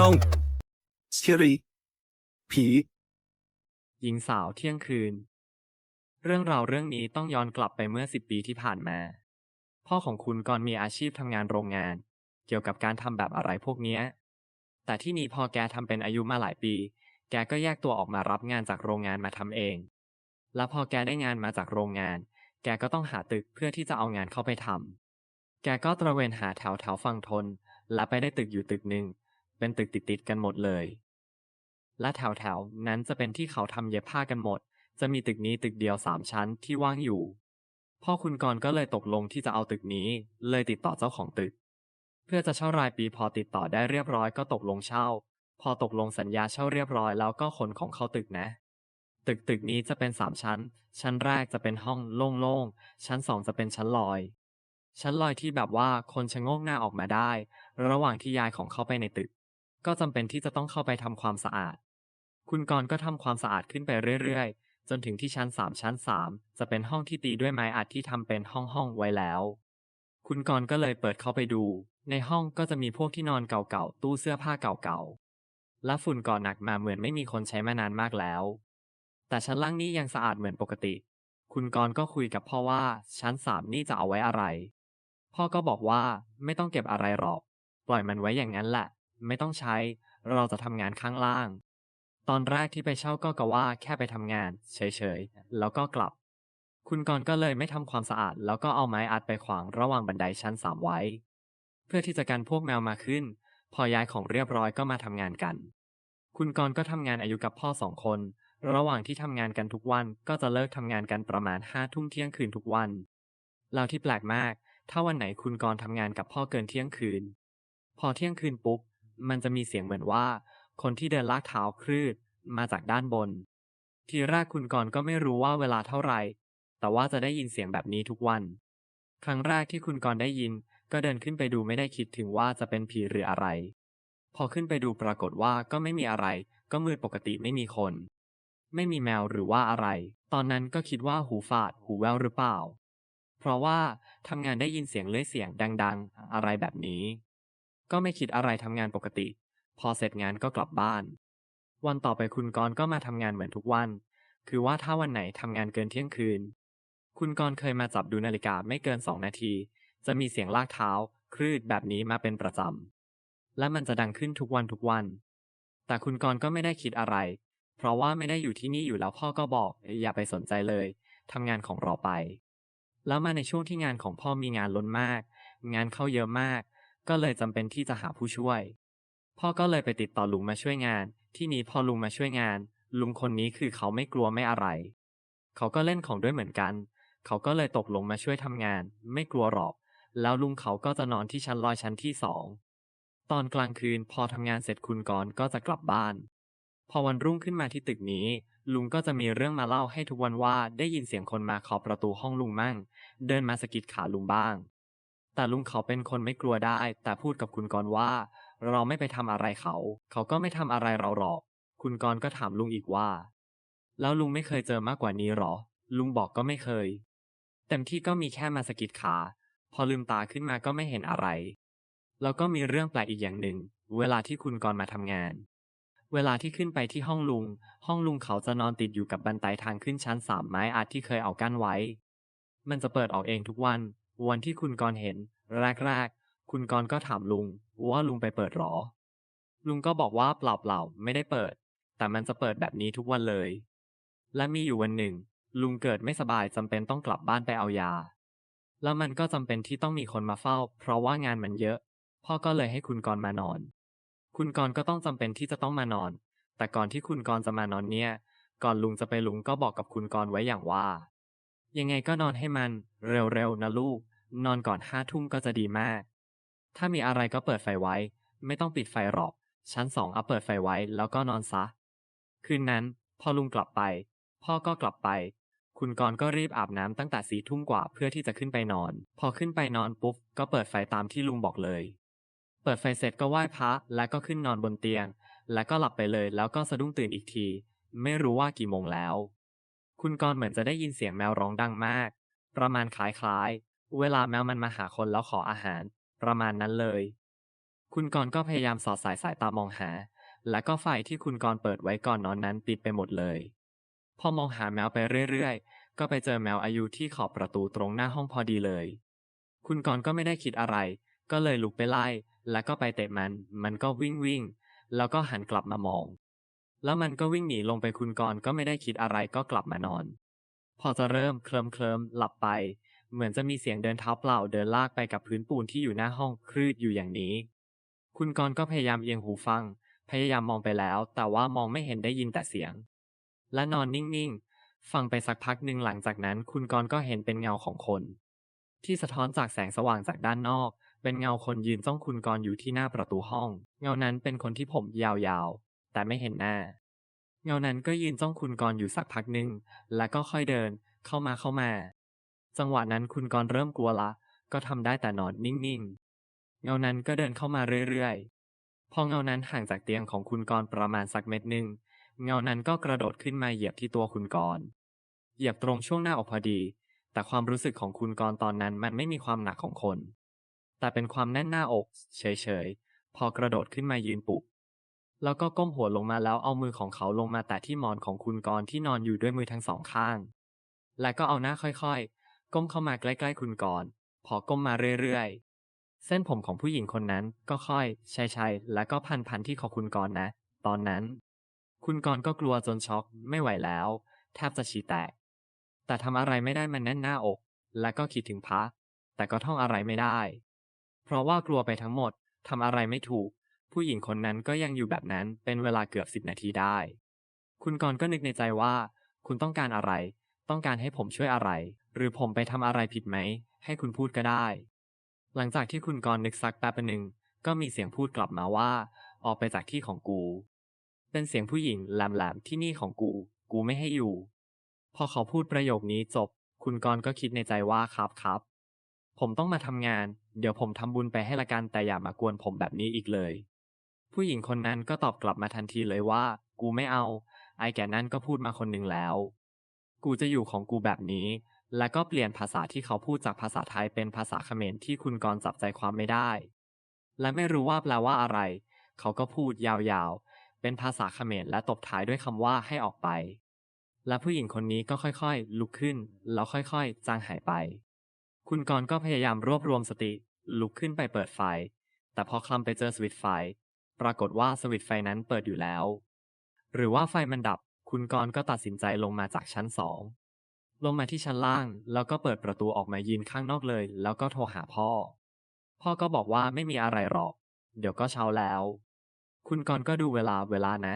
ช่องเชีรีผี หญิงสาวเที่ยงคืน เรื่องราวเรื่องนี้ต้องย้อนกลับไปเมื่อสิบปีที่ผ่านมา พ่อของคุณก่อนมีอาชีพทำงานโรงงาน เกี่ยวกับการทำแบบอะไรพวกเนี้ย แต่ที่นี่พอแกทำเป็นอายุมาหลายปี แกก็แยกตัวออกมารับงานจากโรงงานมาทำเอง แล้วพอแกได้งานมาจากโรงงาน แกก็ต้องหาตึกเพื่อที่จะเอางานเข้าไปทำแกก็ตระเวนหาแถวแถวฝั่งทน และไปได้ตึกอยู่ตึกหนึ่ง เป็นตึกติดๆกันหมดเลย และแถวๆนั้นจะเป็นที่เขาทำเย็บผ้ากันหมด จะมีตึกนี้ตึกเดียวสามชั้นที่ว่างอยู่ พ่อคุณกรณ์ก็เลยตกลงที่จะเอาตึกนี้ เลยติดต่อเจ้าของตึก เพื่อจะเช่ารายปีพอติดต่อได้เรียบร้อยก็ตกลงเช่า พอตกลงสัญญาเช่าเรียบร้อยแล้วก็ขนของเข้าตึกนะตึกตึกนี้จะเป็นสามชั้น ชั้นแรกจะเป็นห้องโล่งๆ ชั้นสองจะเป็นชั้นลอย ชั้นลอยที่แบบว่าคนชะโงกหน้าออกมาได้ ระหว่างที่ย้ายของเข้าไปในตึก ก็จำเป็นที่จะต้องเข้าไปทำความสะอาด คุณกรณ์ก็ทำความสะอาดขึ้นไปเรื่อยๆ จนถึงที่ชั้น3ชั้น3จะเป็นห้องที่ตีด้วยไม้อัดที่ทำเป็นห้องห้องไว้แล้ว คุณกรณ์ก็เลยเปิดเข้าไปดู ในห้องก็จะมีพวกที่นอนเก่าๆ ตู้เสื้อผ้าเก่าๆ และฝุ่นก่อหนักมาเหมือนไม่มีคนใช้มานานมากแล้ว แต่ชั้นล่างนี้ยังสะอาดเหมือนปกติ คุณกรณ์ก็คุยกับพ่อว่าชั้น3นี่จะเอาไว้อะไร พ่อก็บอกว่าไม่ต้องเก็บอะไรหรอก ปล่อยมันไว้อย่างนั้นแหละ ไม่ต้องใช้เราจะทำงานข้างล่าง ตอนแรกที่ไปเช่าก็กะว่าแค่ไปทำงาน เฉยๆ แล้วก็กลับ คุณกรณ์ก็เลยไม่ทำความสะอาด แล้วก็เอาไม้อัดไปขวางระหว่างบันไดชั้นสามไว้ เพื่อที่จะกันพวกแมวมาขึ้น พอย้ายของเรียบร้อยก็มาทำงานกัน คุณกรณ์ก็ทำงานอายุกับพ่อสองคน ระหว่างที่ทำงานกันทุกวันก็จะเลิกทำงานกันประมาณห้าทุ่มเที่ยงคืนทุกวันแล้วที่แปลกมาก ถ้าวันไหนคุณกรณ์ทำงานกับพ่อเกินเที่ยงคืน พอเที่ยงคืนปุ๊บ มันจะมีเสียงเหมือนว่า คนที่เดินลากเท้าคลืดมาจากด้านบน ทีแรกคุณกรก็ไม่รู้ว่าเวลาเท่าไหร่ แต่ว่าจะได้ยินเสียงแบบนี้ทุกวัน ครั้งแรกที่คุณกรได้ยิน ก็เดินขึ้นไปดูไม่ได้คิดถึงว่าจะเป็นผีหรืออะไร พอขึ้นไปดูปรากฏว่าก็ไม่มีอะไร ก็มืดปกติไม่มีคน ไม่มีแมวหรือว่าอะไร ตอนนั้นก็คิดว่าหูฝาด หูแววหรือเปล่า เพราะว่าทำงานได้ยินเสียงเลื่อยเสียงดัง ๆ อะไรแบบนี้ ก็ไม่คิดอะไรทำงานปกติ พอเสร็จงานก็กลับบ้าน วันต่อไปคุณกรก็มาทำงานเหมือนทุกวัน คือว่าถ้าวันไหนทำงานเกินเที่ยงคืน คุณกรเคยมาจับดูนาฬิกาไม่เกินสองนาที จะมีเสียงลากเท้า คลืดแบบนี้มาเป็นประจำ และมันจะดังขึ้นทุกวันทุกวัน แต่คุณกรก็ไม่ได้คิดอะไร เพราะว่าไม่ได้อยู่ที่นี่อยู่แล้วพ่อก็บอก อย่าไปสนใจเลยทำงานของเราไป แล้วมาในช่วงที่งานของพ่อมีงานล้นมาก งานเข้าเยอะมาก ก็เลยจำเป็นที่จะหาผู้ช่วย พ่อก็เลยไปติดต่อลุงมาช่วยงาน ที่นี้พอลุงมาช่วยงาน ลุงคนนี้คือเขาไม่กลัวไม่อะไร เขาก็เล่นของด้วยเหมือนกัน เขาก็เลยตกลงมาช่วยทำงาน ไม่กลัวหรอก แล้วลุงเขาก็จะนอนที่ชั้นลอยชั้นที่สองตอนกลางคืนพอทำงานเสร็จคุณกรก็จะกลับบ้าน พอวันรุ่งขึ้นมาที่ตึกนี้ ลุงก็จะมีเรื่องมาเล่าให้ทุกวันว่าได้ยินเสียงคนมาเคาะประตูห้องลุงมั่ง เดินมาสะกิดขาลุงบ้าง แต่ลุงเขาเป็นคนไม่กลัวได้ แต่พูดกับคุณกรณ์ว่า เราไม่ไปทำอะไรเขา เขาก็ไม่ทำอะไรเราหรอก คุณกรณ์ก็ถามลุงอีกว่า แล้วลุงไม่เคยเจอมากกว่านี้หรอ ลุงบอกก็ไม่เคย เต็มที่ก็มีแค่มาสกิดขา พอลืมตาขึ้นมาก็ไม่เห็นอะไร แล้วก็มีเรื่องแปลกอีกอย่างหนึ่ง เวลาที่คุณกรณ์มาทำงาน เวลาที่ขึ้นไปที่ห้องลุง ห้องลุงเขาจะนอนติดอยู่กับบันไดทางขึ้นชั้นสามไม้อาจที่เคยเอากั้นไว้ มันจะเปิดออกเองทุกวัน วันที่คุณกรณ์เห็นแรกๆ คุณกรณ์ก็ถามลุงว่าลุงไปเปิดหรอ ลุงก็บอกว่าเปล่าๆไม่ได้เปิด แต่มันจะเปิดแบบนี้ทุกวันเลย และมีอยู่วันหนึ่ง ลุงเกิดไม่สบายจำเป็นต้องกลับบ้านไปเอายา แล้วมันก็จำเป็นที่ต้องมีคนมาเฝ้า เพราะว่างานมันเยอะ พ่อก็เลยให้คุณกรณ์มานอน คุณกรณ์ก็ต้องจำเป็นที่จะต้องมานอน แต่ก่อนที่คุณกรณ์จะมานอนเนี่ย ก่อนลุงจะไปลุงก็บอกกับคุณกรณ์ไว้อย่างว่า ยังไงก็นอนให้มันเร็วๆนะลูก นอนก่อนห้าทุ่มก็จะดีมาก ถ้ามีอะไรก็เปิดไฟไว้ ไม่ต้องปิดไฟหรอก ชั้นสองเอาเปิดไฟไว้แล้วก็นอนซะ คืนนั้นพอลุงกลับไป พ่อก็กลับไป คุณกรณ์ก็รีบอาบน้ำตั้งแต่สี่ทุ่มกว่าเพื่อที่จะขึ้นไปนอน พอขึ้นไปนอนปุ๊บก็เปิดไฟตามที่ลุงบอกเลย เปิดไฟเสร็จก็ไหว้พระแล้วก็ขึ้นนอนบนเตียง แล้วก็หลับไปเลยแล้วก็สะดุ้งตื่นอีกที ไม่รู้ว่ากี่โมงแล้ว คุณกรณ์เหมือนจะได้ยินเสียงแมวร้องดังมาก ประมาณคล้ายๆ เวลาแมวมันมาหาคนแล้วขออาหาร ประมาณนั้นเลย คุณกรณ์ก็พยายามสอดสายสายตามองหา และก็ไฟที่คุณกรณ์เปิดไว้ก่อนนอนนั้นปิดไปหมดเลย พอมองหาแมวไปเรื่อยๆ ก็ไปเจอแมวอายุที่ขอบประตูตรงหน้าห้องพอดีเลย คุณกรณ์ก็ไม่ได้คิดอะไร ก็เลยลุกไปไล่ แล้วก็ไปเตะมัน มันก็วิ่งวิ่ง แล้วก็หันกลับมามอง แล้วมันก็วิ่งหนีลงไปคุณกรก็ไม่ได้คิดอะไรก็กลับมานอน พอจะเริ่มเคลิมเคลิมหลับไป เหมือนจะมีเสียงเดินเท้าเปล่าเดินลากไปกับพื้นปูนที่อยู่หน้าห้องคลืดอยู่อย่างนี้ คุณกรก็พยายามเอียงหูฟัง พยายามมองไปแล้ว แต่ว่ามองไม่เห็นได้ยินแต่เสียง และนอนนิ่งๆ ฟังไปสักพักหนึ่งหลังจากนั้น คุณกรก็เห็นเป็นเงาของคน ที่สะท้อนจากแสงสว่างจากด้านนอก เป็นเงาคนยืนจ้องคุณกรอยู่ที่หน้าประตูห้อง เงานั้นเป็นคนที่ผมยาวๆ แต่ไม่เห็นหน้า เงานั้นก็ยืนจ้องคุณกรอยู่สักพักหนึ่งแล้วก็ค่อยเดินเข้ามาเข้ามา จังหวะนั้นคุณกรเริ่มกลัวละ ก็ทำได้แต่นอนนิ่งๆ เงานั้นก็เดินเข้ามาเรื่อยๆ พอเงานั้นห่างจากเตียงของคุณกรประมาณสักเม็ดหนึ่งเงานั้นก็กระโดดขึ้นมาเหยียบที่ตัวคุณกรเหยียบตรงช่วงหน้าอกพอดี แต่ความรู้สึกของคุณกรตอนนั้นมันไม่มีความหนักของคน แต่เป็นความแน่นหน้าอก เฉยๆ พอกระโดดขึ้นมายืนปุก แล้วก็ก้มหัวลงมาแล้วเอามือของเขาลงมาแตะที่หมอนของคุณกรณ์ที่นอนอยู่ด้วยมือทั้งสองข้าง และก็เอาหน้าค่อยๆ ก้มเข้ามาใกล้ๆคุณกรณ์พอก้มมาเรื่อยๆ เส้นผมของผู้หญิงคนนั้นก็ค่อยใช่ๆและก็พันๆที่คอคุณกรณ์นะ ตอนนั้น คุณกรณ์ก็กลัวจนช็อกไม่ไหวแล้ว แทบจะฉี่แตก แต่ทำอะไรไม่ได้มันแน่นหน้าอก และก็คิดถึงพระแต่ก็ท่องอะไรไม่ได้ เพราะว่ากลัวไปทั้งหมดทำอะไรไม่ถูก ผู้หญิงคนนั้นก็ยังอยู่แบบนั้นเป็นเวลาเกือบสิบนาทีได้ คุณกรณ์ก็นึกในใจว่า คุณต้องการอะไร ต้องการให้ผมช่วยอะไร หรือผมไปทำอะไรผิดไหม ให้คุณพูดก็ได้ หลังจากที่คุณกรณ์นึกสักแป๊บหนึ่งก็มีเสียงพูดกลับมาว่า ออกไปจากที่ของกู เป็นเสียงผู้หญิงแหลมๆที่นี่ของกู กูไม่ให้อยู่ พอเขาพูดประโยคนี้จบ คุณกรณ์ก็คิดในใจว่าครับครับ ผมต้องมาทำงาน เดี๋ยวผมทำบุญไปให้ละกันแต่อย่ามากวนผมแบบนี้อีกเลย ผู้หญิงคนนั้นก็ตอบกลับมาทันทีเลยว่า กูไม่เอา ไอ้แก่นั่นก็พูดมาคนหนึ่งแล้ว กูจะอยู่ของกูแบบนี้ แล้วก็เปลี่ยนภาษาที่เขาพูดจากภาษาไทยเป็นภาษาเขมรที่คุณกรจับใจความไม่ได้ และไม่รู้ว่าแปลว่าอะไร เขาก็พูดยาวๆ เป็นภาษาเขมรและตบท้ายด้วยคำว่าให้ออกไป และผู้หญิงคนนี้ก็ค่อยๆ ลุกขึ้น แล้วค่อยๆ จางหายไป คุณกรก็พยายามรวบรวมสติ ลุกขึ้นไปเปิดไฟ แต่พอคลำไปเจอสวิตไฟ ปรากฏว่าสวิตไฟนั้นเปิดอยู่แล้ว หรือว่าไฟมันดับ คุณกรณ์ก็ตัดสินใจลงมาจากชั้นสอง ลงมาที่ชั้นล่าง แล้วก็เปิดประตูออกมายืนข้างนอกเลย แล้วก็โทรหาพ่อ พ่อก็บอกว่าไม่มีอะไรหรอก เดี๋ยวก็เช้าแล้ว คุณกรณ์ก็ดูเวลาเวลานะ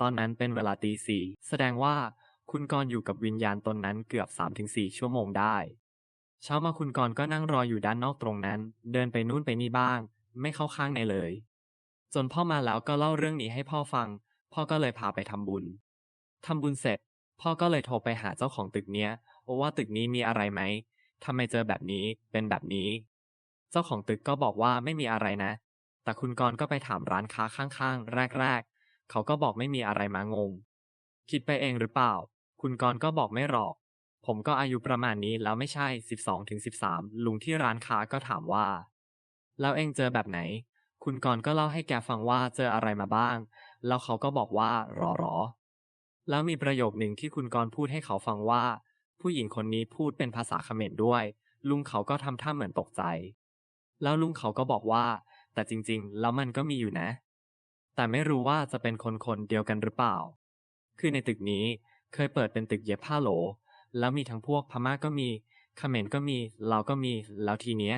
ตอนนั้นเป็นเวลาตีสี่ แสดงว่าคุณกรณ์อยู่กับวิญญาณตนนั้นเกือบ3-4ชั่วโมงได้เช้ามาคุณกรณ์ก็นั่งรออยู่ด้านนอกตรงนั้น เดินไปนู่นไปนี่บ้าง ไม่เข้าข้างในเลย จนพ่อมาแล้วก็เล่าเรื่องนี้ให้พ่อฟัง พ่อก็เลยพาไปทำบุญทำบุญเสร็จ พ่อก็เลยโทรไปหาเจ้าของตึกเนี้ยว่าตึกนี้มีอะไรไหมทำไมเจอแบบนี้เป็นแบบนี้ เจ้าของตึกก็บอกว่าไม่มีอะไรนะ แต่คุณกรณ์ก็ไปถามร้านค้าข้างๆ แรก ๆ เขาก็บอกไม่มีอะไรมางง คิดไปเองหรือเปล่า คุณกรณ์ก็บอกไม่หรอก ผมก็อายุประมาณนี้แล้วไม่ใช่ 12ถึง13 ลุงที่ร้านค้าก็ถามว่า แล้วเองเจอแบบไหน คุณกรณ์ก็เล่าให้แกฟังว่าเจออะไรมาบ้าง แล้วเขาก็บอกว่ารอรอ แล้วมีประโยคหนึ่งที่คุณกรณ์พูดให้เขาฟังว่า ผู้หญิงคนนี้พูดเป็นภาษาเขมรด้วย ลุงเขาก็ทำท่าเหมือนตกใจ แล้วลุงเขาก็บอกว่า แต่จริงๆ แล้วมันก็มีอยู่นะ แต่ไม่รู้ว่าจะเป็นคนคนเดียวกันหรือเปล่า คือในตึกนี้เคยเปิดเป็นตึกเย็บผ้าโหล แล้วมีทั้งพวกพม่าก็มีเขมรก็มีเราวก็มี แล้วทีเนี้ย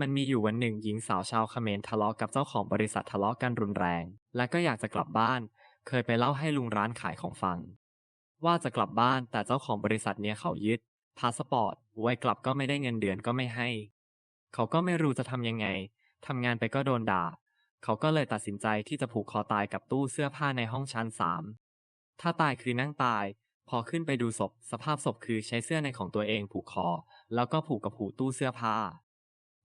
มันมีอยู่วันหนึ่งหญิงสาวชาวเขมรทะเลาะกับเจ้าของบริษัททะเลาะกันรุนแรง และก็อยากจะกลับบ้าน เคยไปเล่าให้ลุงร้านขายของฟัง ว่าจะกลับบ้านแต่เจ้าของบริษัทเนี้ยเขายึดพาสปอร์ตไว้กลับก็ไม่ได้เงินเดือนก็ไม่ให้ เขาก็ไม่รู้จะทำยังไงทำงานไปก็โดนด่า เขาก็เลยตัดสินใจที่จะผูกคอตายกับตู้เสื้อผ้าในห้องชั้นสามถ้าตายคือนั่งตาย พอขึ้นไปดูศพ สภาพศพคือใช้เสื้อในของตัวเองผูกคอ แล้วก็ผูกกับหูตู้เสื้อผ้า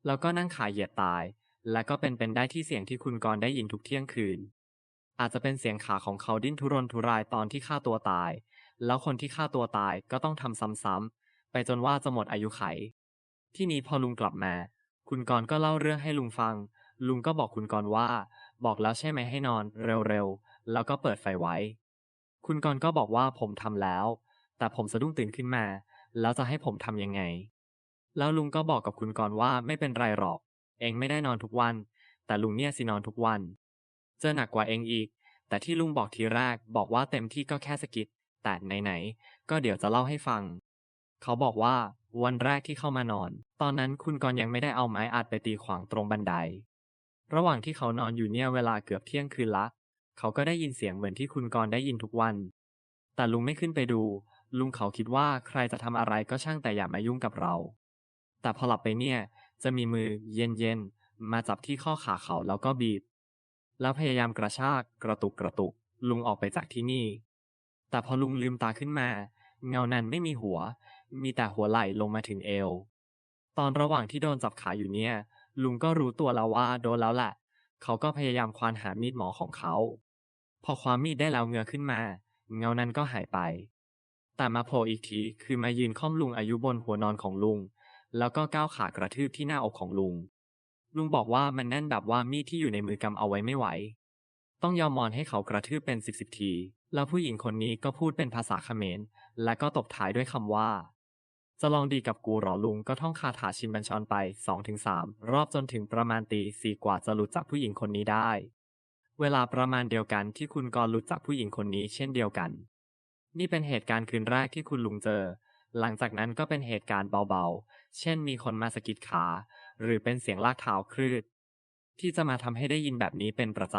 แล้วก็นั่งขายเหยียดตาย และก็เป็นเป็นได้ที่เสียงที่คุณกรณ์ได้ยินทุกเที่ยงคืน อาจจะเป็นเสียงขาของเขาดิ้นทุรนทุรายตอนที่ฆ่าตัวตาย แล้วคนที่ฆ่าตัวตายก็ต้องทำซ้ำๆไปจนว่าจะหมดอายุไข ที่นี้พอลุงกลับมา คุณกรณ์ก็เล่าเรื่องให้ลุงฟัง ลุงก็บอกคุณกรณ์ว่า บอกแล้วใช่ไหมให้นอน เร็วๆแล้วก็เปิดไฟไว้ คุณกรณ์ก็บอกว่าผมทำแล้ว แต่ผมสะดุ้งตื่นขึ้นมา แล้วจะให้ผมทำยังไง แล้วลุงก็บอกกับคุณกรณ์ว่าไม่เป็นไรหรอก เองไม่ได้นอนทุกวัน แต่ลุงเนี่ยสินอนทุกวัน เจอหนักกว่าเองอีก แต่ที่ลุงบอกทีแรกบอกว่าเต็มที่ก็แค่สกิดแต่ไหนๆก็เดี๋ยวจะเล่าให้ฟัง เขาบอกว่าวันแรกที่เข้ามานอน ตอนนั้นคุณกรณ์ยังไม่ได้เอาไม้อัดไปตีขวางตรงบันได ระหว่างที่เขานอนอยู่เนี่ยเวลาเกือบเที่ยงคืนละ เขาก็ได้ยินเสียงเหมือนที่คุณกรณ์ได้ยินทุกวัน แต่ลุงไม่ขึ้นไปดู ลุงเขาคิดว่าใครจะทำอะไรก็ช่างแต่อย่ามายุ่งกับเรา แต่พอหลับไปเนี่ย จะมีมือเย็นๆ มาจับที่ข้อขาเขาแล้วก็บีบ แล้วพยายามกระชากกระตุกกระตุก ลุงออกไปจากที่นี่ แต่พอลุงลืมตาขึ้นมา เงานั้นไม่มีหัว มีแต่หัวไหล่ลงมาถึงเอว ตอนระหว่างที่โดนจับขาอยู่เนี่ย ลุงก็รู้ตัวแล้วว่าโดนแล้วแหละ เขาก็พยายามควานหามีดหมอของเขา พอความมีดได้แล้วเงือขึ้นมา เงานั้นก็หายไปแต่มาโผล่อีกทีคือมายืนค่อมลุงอายุบนหัวนอนของลุง แล้วก็ก้าวขากระทืบที่หน้าอกของลุง ลุงบอกว่ามันแน่นแบบว่ามีดที่อยู่ในมือกำเอาไว้ไม่ไหว ต้องยอมมอนให้เขากระทืบเป็นสิบสิบที แล้วผู้หญิงคนนี้ก็พูดเป็นภาษาเขมร และก็ตบท้ายด้วยคำว่า จะลองดีกับกูหรอลุงก็ท่องคาถาชินบัญชรไป2-3รอบจนถึงประมาณตีสี่กว่าจะหลุดจากผู้หญิงคนนี้ได้ เวลาประมาณเดียวกันที่คุณกรหลุดจากผู้หญิงคนนี้เช่นเดียวกัน นี่เป็นเหตุการณ์คืนแรกที่คุณลุงเจอหลังจากนั้นก็เป็นเหตุการณ์เบา เช่นมีคนมาสะกิดขา หรือเป็นเสียงลากเท้าคลืด ที่จะมาทำให้ได้ยินแบบนี้เป็นประจ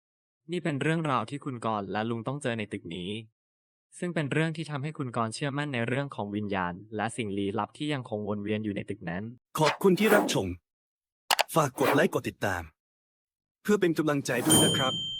ำ นี่เป็นเรื่องราวที่คุณกรและลุงต้องเจอในตึกนี้ ซึ่งเป็นเรื่องที่ทำให้คุณกรเชื่อมั่นในเรื่องของวิญญาณ และสิ่งลี้ลับที่ยังคงวนเวียนอยู่ในตึกนั้น ขอบคุณที่รับชม ฝากกดไลค์กดติดตาม เพื่อเป็นกำลังใจด้วยนะครับ